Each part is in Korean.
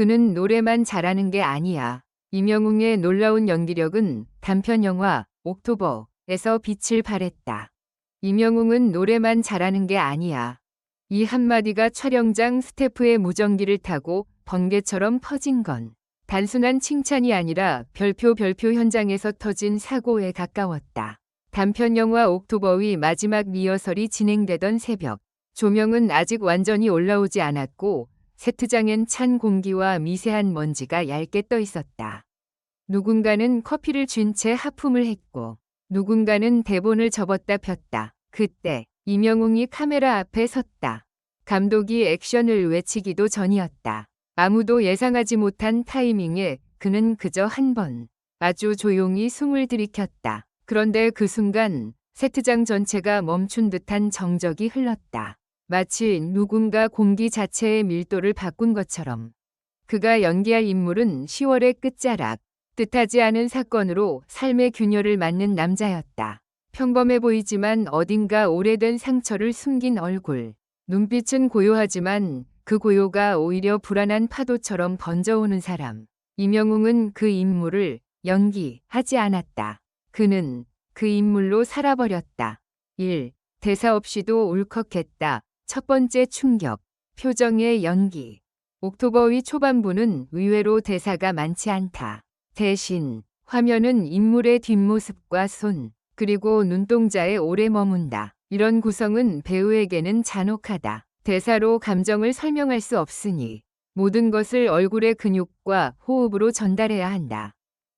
그는 노래만 잘하는 게 아니야. 임영웅의 놀라운 연기력은 단편 영화 옥토버에서 빛을 발했다. 임영웅은 노래만 잘하는 게 아니야. 이 한마디가 촬영장 스태프의 무전기를 타고 번개처럼 퍼진 건 단순한 칭찬이 아니라 별표 별표 현장에서 터진 사고에 가까웠다. 단편 영화 옥토버의 마지막 리허설이 진행되던 새벽. 조명은 아직 완전히 올라오지 않았고 세트장엔 찬 공기와 미세한 먼지가 얇게 떠 있었다. 누군가는 커피를 쥔 채 하품을 했고 누군가는 대본을 접었다 폈다. 그때 이명웅이 카메라 앞에 섰다. 감독이 액션을 외치기도 전이었다. 아무도 예상하지 못한 타이밍에 그는 그저 한 번 아주 조용히 숨을 들이켰다. 그런데 그 순간 세트장 전체가 멈춘 듯한 정적이 흘렀다. 마치 누군가 공기 자체의 밀도를 바꾼 것처럼. 그가 연기할 인물은 10월의 끝자락, 뜻하지 않은 사건으로 삶의 균열을 맞는 남자였다. 평범해 보이지만 어딘가 오래된 상처를 숨긴 얼굴. 눈빛은 고요하지만 그 고요가 오히려 불안한 파도처럼 번져오는 사람. 이명웅은 그 인물을 연기하지 않았다. 그는 그 인물로 살아버렸다. 1. 대사 없이도 울컥했다. 첫 번째 충격. 표정의 연기. 옥토버의 초반부는 의외로 대사가 많지 않다. 대신 화면은 인물의 뒷모습과 손, 그리고 눈동자에 오래 머문다. 이런 구성은 배우에게는 잔혹하다. 대사로 감정을 설명할 수 없으니 모든 것을 얼굴의 근육과 호흡으로 전달해야 한다.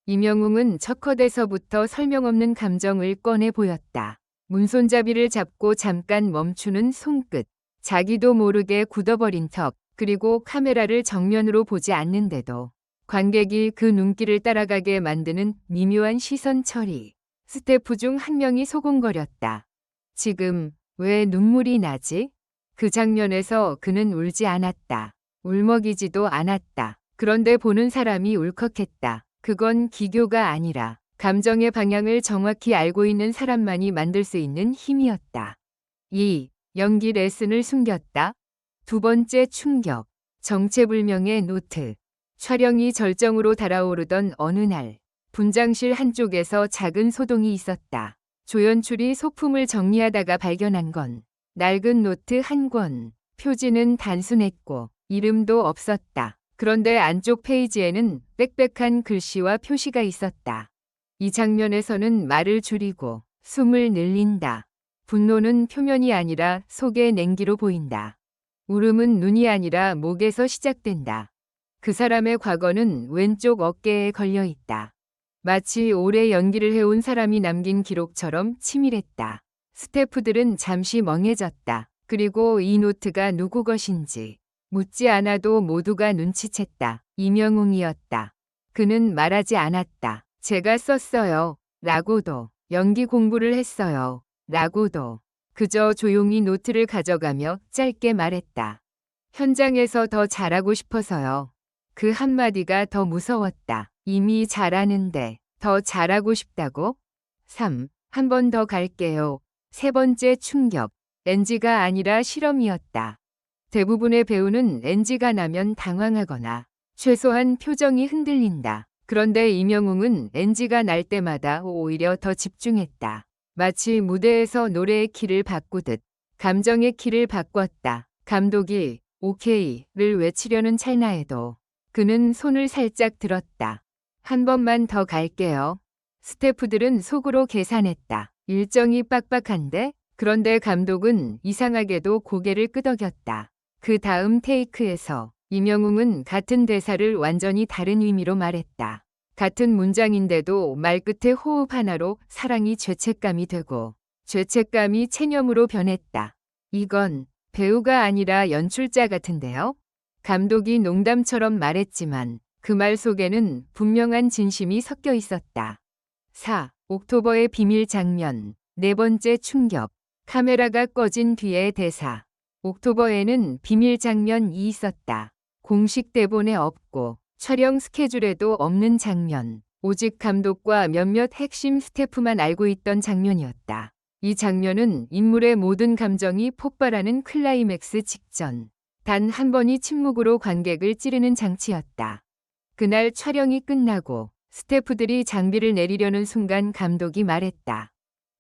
이명웅은 첫 컷에서부터 설명 없는 감정을 꺼내 보였다. 문손잡이를 잡고 잠깐 멈추는 손끝, 자기도 모르게 굳어버린 턱, 그리고 카메라를 정면으로 보지 않는데도 관객이 그 눈길을 따라가게 만드는 미묘한 시선 처리. 스태프 중 한 명이 소곤거렸다. 지금 왜 눈물이 나지? 그 장면에서 그는 울지 않았다. 울먹이지도 않았다. 그런데 보는 사람이 울컥했다. 그건 기교가 아니라 감정의 방향을 정확히 알고 있는 사람만이 만들 수 있는 힘이었다. 2. 연기 레슨을 숨겼다. 두 번째 충격. 정체불명의 노트. 촬영이 절정으로 달아오르던 어느 날, 분장실 한쪽에서 작은 소동이 있었다. 조연출이 소품을 정리하다가 발견한 건 낡은 노트 한 권. 표지는 단순했고 이름도 없었다. 그런데 안쪽 페이지에는 빽빽한 글씨와 표시가 있었다. 이 장면에서는 말을 줄이고 숨을 늘린다. 분노는 표면이 아니라 속의 냉기로 보인다. 울음은 눈이 아니라 목에서 시작된다. 그 사람의 과거는 왼쪽 어깨에 걸려 있다. 마치 오래 연기를 해온 사람이 남긴 기록처럼 치밀했다. 스태프들은 잠시 멍해졌다. 그리고 이 노트가 누구 것인지 묻지 않아도 모두가 눈치챘다. 이명웅이었다. 그는 말하지 않았다. 제가 썼어요. 라고도 연기 공부를 했어요. 라고도 그저 조용히 노트를 가져가며 짧게 말했다. 현장에서 더 잘하고 싶어서요. 그 한마디가 더 무서웠다. 이미 잘하는데 더 잘하고 싶다고? 3. 한 번 더 갈게요. 세 번째 충격. NG가 아니라 실험이었다. 대부분의 배우는 NG가 나면 당황하거나 최소한 표정이 흔들린다. 그런데 이명웅은 NG가 날 때마다 오히려 더 집중했다. 마치 무대에서 노래의 키를 바꾸듯 감정의 키를 바꿨다. 감독이 오케이를 외치려는 찰나에도 그는 손을 살짝 들었다. 한 번만 더 갈게요. 스태프들은 속으로 계산했다. 일정이 빡빡한데? 그런데 감독은 이상하게도 고개를 끄덕였다. 그 다음 테이크에서 이명웅은 같은 대사를 완전히 다른 의미로 말했다. 같은 문장인데도 말끝의 호흡 하나로 사랑이 죄책감이 되고 죄책감이 체념으로 변했다. 이건 배우가 아니라 연출자 같은데요? 감독이 농담처럼 말했지만 그 말 속에는 분명한 진심이 섞여 있었다. 4. 옥토버의 비밀 장면. 네 번째 충격. 카메라가 꺼진 뒤의 대사. 옥토버에는 비밀 장면이 있었다. 공식 대본에 없고 촬영 스케줄에도 없는 장면. 오직 감독과 몇몇 핵심 스태프만 알고 있던 장면이었다. 이 장면은 인물의 모든 감정이 폭발하는 클라이맥스 직전 단 한 번이 침묵으로 관객을 찌르는 장치였다. 그날 촬영이 끝나고 스태프들이 장비를 내리려는 순간 감독이 말했다.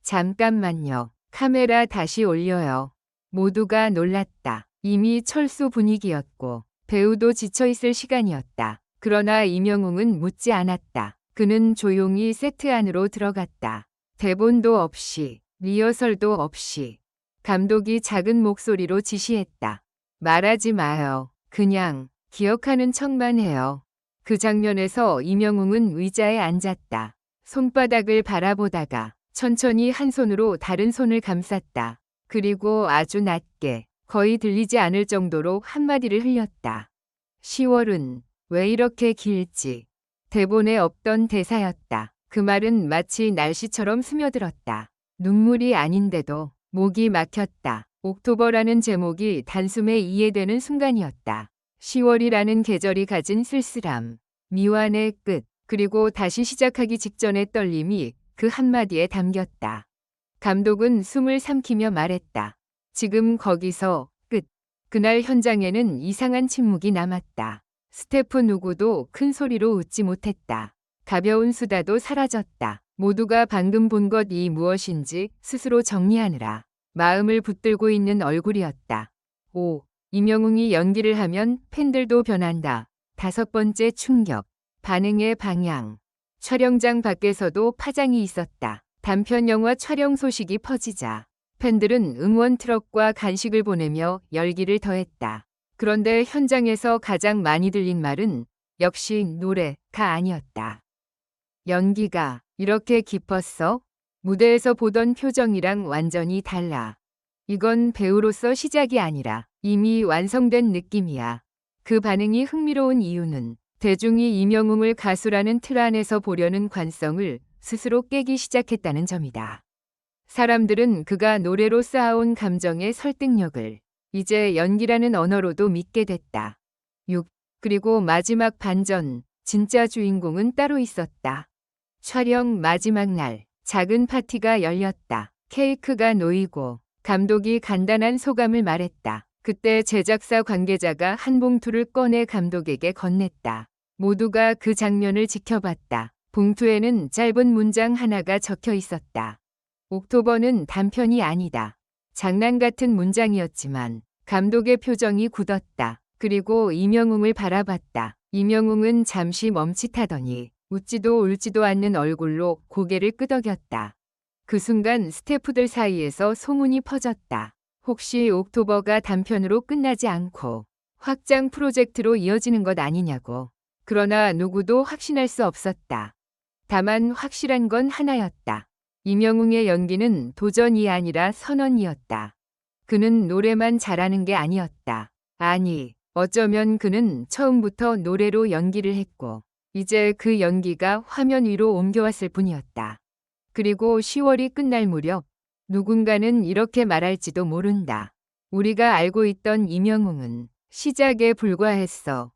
잠깐만요. 카메라 다시 올려요. 모두가 놀랐다. 이미 철수 분위기였고 배우도 지쳐있을 시간이었다. 그러나 이명웅은 묻지 않았다. 그는 조용히 세트 안으로 들어갔다. 대본도 없이, 리허설도 없이. 감독이 작은 목소리로 지시했다. 말하지 마요. 그냥 기억하는 척만 해요. 그 장면에서 이명웅은 의자에 앉았다. 손바닥을 바라보다가 천천히 한 손으로 다른 손을 감쌌다. 그리고 아주 낮게 거의 들리지 않을 정도로 한마디를 흘렸다. 10월은 왜 이렇게 길지? 대본에 없던 대사였다. 그 말은 마치 날씨처럼 스며들었다. 눈물이 아닌데도 목이 막혔다. 옥토버라는 제목이 단숨에 이해되는 순간이었다. 10월이라는 계절이 가진 쓸쓸함, 미완의 끝, 그리고 다시 시작하기 직전의 떨림이 그 한마디에 담겼다. 감독은 숨을 삼키며 말했다. 지금 거기서 끝. 그날 현장에는 이상한 침묵이 남았다. 스태프 누구도 큰 소리로 웃지 못했다. 가벼운 수다도 사라졌다. 모두가 방금 본 것 이 무엇인지 스스로 정리하느라 마음을 붙들고 있는 얼굴이었다. 오, 이명웅이 연기를 하면 팬들도 변한다. 다섯 번째 충격. 반응의 방향. 촬영장 밖에서도 파장이 있었다. 단편 영화 촬영 소식이 퍼지자 팬들은 응원 트럭과 간식을 보내며 열기를 더했다. 그런데 현장에서 가장 많이 들린 말은 역시 노래가 아니었다. 연기가 이렇게 깊었어? 무대에서 보던 표정이랑 완전히 달라. 이건 배우로서 시작이 아니라 이미 완성된 느낌이야. 그 반응이 흥미로운 이유는 대중이 이명웅을 가수라는 틀 안에서 보려는 관성을 스스로 깨기 시작했다는 점이다. 사람들은 그가 노래로 쌓아온 감정의 설득력을 이제 연기라는 언어로도 믿게 됐다. 6. 그리고 마지막 반전, 진짜 주인공은 따로 있었다. 촬영 마지막 날, 작은 파티가 열렸다. 케이크가 놓이고 감독이 간단한 소감을 말했다. 그때 제작사 관계자가 한 봉투를 꺼내 감독에게 건넸다. 모두가 그 장면을 지켜봤다. 봉투에는 짧은 문장 하나가 적혀 있었다. 옥토버는 단편이 아니다. 장난 같은 문장이었지만 감독의 표정이 굳었다. 그리고 이명웅을 바라봤다. 이명웅은 잠시 멈칫하더니 웃지도 울지도 않는 얼굴로 고개를 끄덕였다. 그 순간 스태프들 사이에서 소문이 퍼졌다. 혹시 옥토버가 단편으로 끝나지 않고 확장 프로젝트로 이어지는 것 아니냐고. 그러나 누구도 확신할 수 없었다. 다만 확실한 건 하나였다. 이명웅의 연기는 도전이 아니라 선언이었다. 그는 노래만 잘하는 게 아니었다. 아니, 어쩌면 그는 처음부터 노래로 연기를 했고, 이제 그 연기가 화면 위로 옮겨왔을 뿐이었다. 그리고 10월이 끝날 무렵, 누군가는 이렇게 말할지도 모른다. 우리가 알고 있던 이명웅은 시작에 불과했어.